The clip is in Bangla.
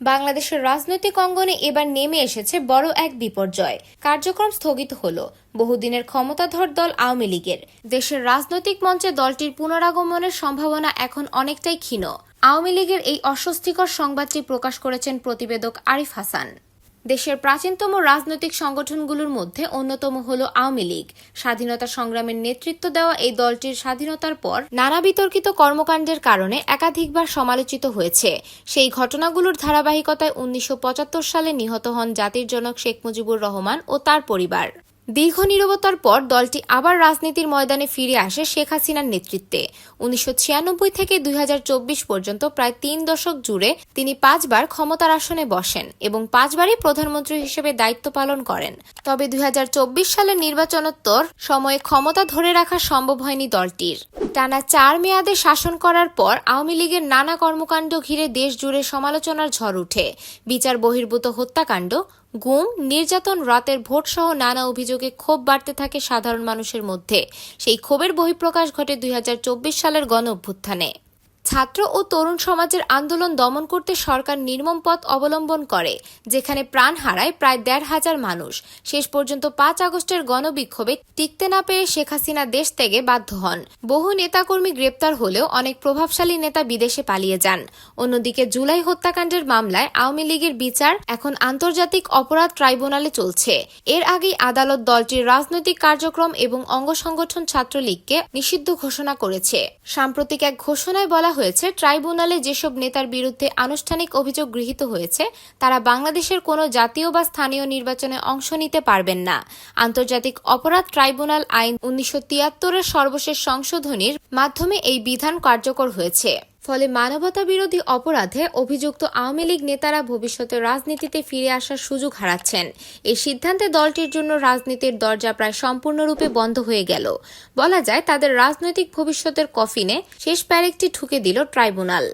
বাংলাদেশের রাজনৈতিক অঙ্গনে এবার নেমে এসেছে বড় এক বিপর্যয়। কার্যক্রম স্থগিত হল। বহুদিনের ক্ষমতাধর দল আওয়ামী লীগের। দেশের রাজনৈতিক মঞ্চে দলটির পুনরাগমনের সম্ভাবনা এখন অনেকটাই ক্ষীণ। আওয়ামী লীগের এই অস্বস্তিকর সংবাদটি প্রকাশ করেছেন প্রতিবেদক আরিফ হাসান। দেশের প্রাচীনতম রাজনৈতিক সংগঠনগুলোর মধ্যে অন্যতম হল আওয়ামী লীগ। স্বাধীনতা সংগ্রামের নেতৃত্ব দেওয়া এই দলটির স্বাধীনতার পর নানা বিতর্কিত কর্মকাণ্ডের কারণে একাধিকবার সমালোচিত হয়েছে। সেই ঘটনাগুলোর ধারাবাহিকতায় উনিশশো পঁচাত্তর সালে নিহত হন জাতির জনক শেখ মুজিবুর রহমান ও তার পরিবার। দীর্ঘ নিরবতার পর দলটি আবার রাজনীতির ময়দানে ফিরে আসে শেখ হাসিনার নেতৃত্বে। উনিশশো ছিয়ানব্বই থেকে দুই হাজার চব্বিশ পর্যন্ত প্রায় তিন দশক জুড়ে তিনি পাঁচবার ক্ষমতার আসনে বসেন এবং পাঁচবারই প্রধানমন্ত্রী হিসেবে দায়িত্ব পালন করেন। তবে দুই হাজার চব্বিশ সালের নির্বাচনোত্তর সময়ে ক্ষমতা ধরে রাখা সম্ভব হয়নি দলটির। টানা চার মেয়াদে শাসন করার পর আওয়ামী লীগের নানা কর্মকাণ্ড ঘিরে দেশ জুড়ে সমালোচনার ঝড় উঠে। বিচার বহির্ভূত হত্যাকাণ্ড, গুম, নির্যাতন, রাতের ভোটসহ নানা অভিযোগে ক্ষোভ বাড়তে থাকে সাধারণ মানুষের মধ্যে। সেই ক্ষোভের বহিঃপ্রকাশ ঘটে দুই হাজার চব্বিশ সালের গণ অভ্যুত্থানে ছাত্র ও তরুণ সমাজের আন্দোলন দমন করতে সরকার নির্মম পথ অবলম্বন করে, যেখানে প্রাণ হারায় প্রায় দেড় হাজার মানুষ। শেষ পর্যন্ত পাঁচ আগস্টের গণবিক্ষোভে টিকতে না পেরে শেখ হাসিনা দেশ ত্যাগে বাধ্য হন। বহু নেতাকর্মী গ্রেপ্তার হলেও অনেক প্রভাবশালী নেতা বিদেশে পালিয়ে যান। অন্যদিকে জুলাই হত্যাকাণ্ডের মামলায় আওয়ামী লীগের বিচার এখন আন্তর্জাতিক অপরাধ ট্রাইব্যুনালে চলছে। এর আগেই আদালত দলটির রাজনৈতিক কার্যক্রম এবং অঙ্গ সংগঠন ছাত্রলীগকে নিষিদ্ধ ঘোষণা করেছে। সাম্প্রতিক এক ঘোষণায় বলা হয়েছে, ট্রাইব্যুনালে যেসব নেতার বিরুদ্ধে আনুষ্ঠানিক অভিযোগ গৃহীত হয়েছে, তারা বাংলাদেশের কোনো জাতীয় বা স্থানীয় নির্বাচনে অংশ নিতে পারবেন না। আন্তর্জাতিক অপরাধ ট্রাইব্যুনাল আইন উনিশশো তিয়াত্তরের সর্বশেষ সংশোধনীর মাধ্যমে এই বিধান কার্যকর হয়েছে। ফলে মানবতা বিরোধী অপরাধে অভিযুক্ত আওয়ামী লীগ নেতারা ভবিষ্যতে রাজনীতিতে ফিরে আসার সুযোগ হারাচ্ছেন। এই সিদ্ধান্তে দলটির জন্য রাজনীতির দরজা প্রায় সম্পূর্ণরূপে বন্ধ হয়ে গেল। বলা যায়, তাদের রাজনৈতিক ভবিষ্যতের কফিনে শেষ প্যারেকটি ঠুকে দিল ট্রাইব্যুনাল।